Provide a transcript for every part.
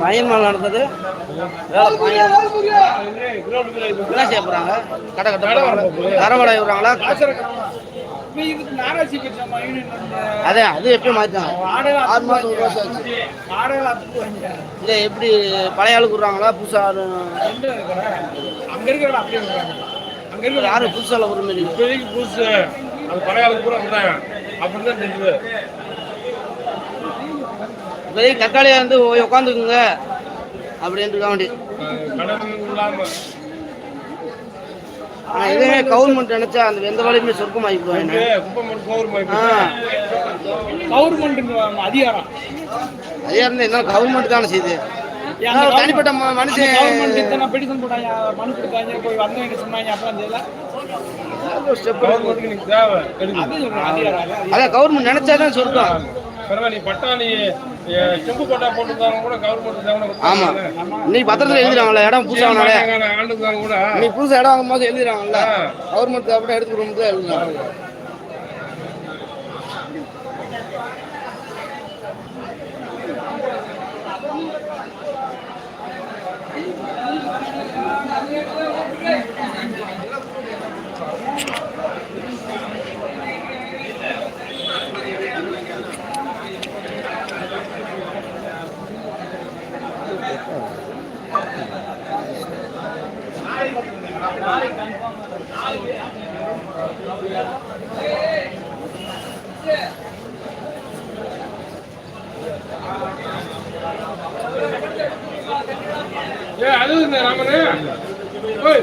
பையன். மேல நடந்தது என்ன செய்ய போறாங்க? கடை கட்ட தரவடை விடுறாங்களா? அதே அது எப்பயும் மாத்தாங்க ஆறு ஒரு வருஷம் இல்லை எப்படி பழைய ஆளுக்கு விடுறாங்களா புதுசா ஆளு? அங்க இருக்கிற அங்க இருக்கிற யாரு புதுசால ஒரு மாதிரி இப்போதைக்கு புதுசு. அது பழைய ஆளுக்கு கூட அப்படிதான். அப்படிதான் தெரியுது. இப்போதைக்கு தக்காளியா வந்து உட்காந்துக்குங்க அப்படின்ட்டு வேண்டி ஆனால் இதுவே கவர்மெண்ட் நினைச்சா அந்த எந்த வேலையுமே சொர்க்கமாகி போவாங்க கவர்மெண்ட் அதிகாரம். அதே இருந்தால் என்ன கவர்மெண்ட் தானே செய்யுது. ஒரு தனிப்பட்ட ம- கவர்மெண்ட் மனுஷன். இத்தனை பெடிஷன் போட்டாங்க மனு கொடுத்தாங்க போய் வந்தவங்க சொன்னாங்க அப்புறம் அதிகாரம் அதான் கவர்மெண்ட் நினைச்சா தான் சொர்க்கம் பரவாயில்ல நீ பட்டா நீ அஹ், செம்பு பட்டா போட்டுருந்தாங்க கூட கவர்மெண்ட் ஆமா. இன்னைக்கு பத்திரத்துல எழுதுறாங்கல்ல இடம் புதுசாகனாலே ஆண்டுக்காங்க கூட? இன்னைக்கு புதுசா இடம் வாங்கும் போது எழுதுறாங்கல்ல கவர்மெண்ட் அப்படியே எடுத்துக்கிறோம் தான் எழுதுறாங்க ஏ அது இந்த ராமனே. ஓய்.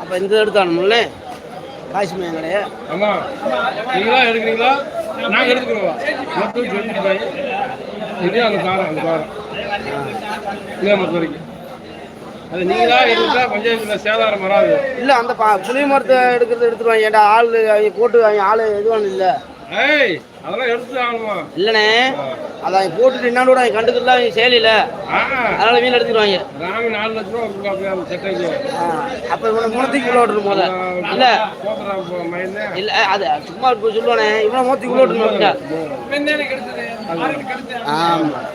அப்போ இந்த எடுத்தானும்ல காஷ்மீர் கடையா ஆமா. நீங்களா எடுக்கிறீங்களா? நாங்க எடுத்துக்கிறோம். மொத்தம் சொல்லிட்டு போய் அந்த காரம் அந்த காரம் இதே மொத்தம் வரைக்கும். அது நீங்களா எடுத்தா பஞ்சாயத்துல சேதாரம் வராது. இல்லை அந்த புளிய மரத்தை எடுக்கிறது எடுத்துருவாங்க. ஏன்டா ஆள் அவங்க போட்டு அவங்க ஆள் எதுவும் இல்லை. ஏய் அதெல்லாம் எடுத்து ஆகணுமா? இல்லைண்ணே அதை அவங்க போட்டுட்டு என்னான்னு கூட அவங்க கண்டுக்கிறதுல அவங்க செயலியில். ஆ. அதனால மீன் எடுத்துருவாங்க ராமி நாலு லட்ச ரூபா சட்டைக்கு அப்போ இவனை மூணத்துக்கு உள்ள விட்டுரும் போத இல்லை. அது சும்மா இப்போ சொல்லுவானே. இவனை மூத்துக்கு உள்ள ஆமாம்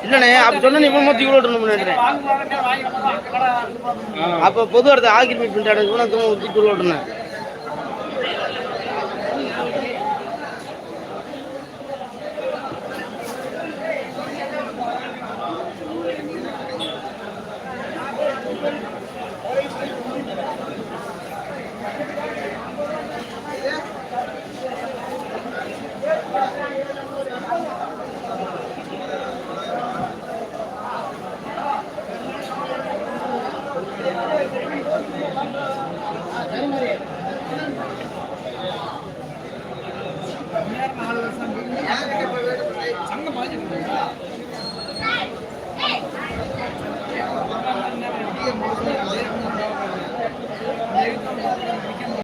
இல்லைண்ணே அப்படி சொன்னா இவன் மூத்துக்கு உள்ள விட்டுருணும் நினைக்கிறேன் அப்போ பொது இடத்த ஆக்கிரமிப்பு பண்ணிட்டு இவனை தூக்கி உள்ள விட்டுருந்தேன் మరి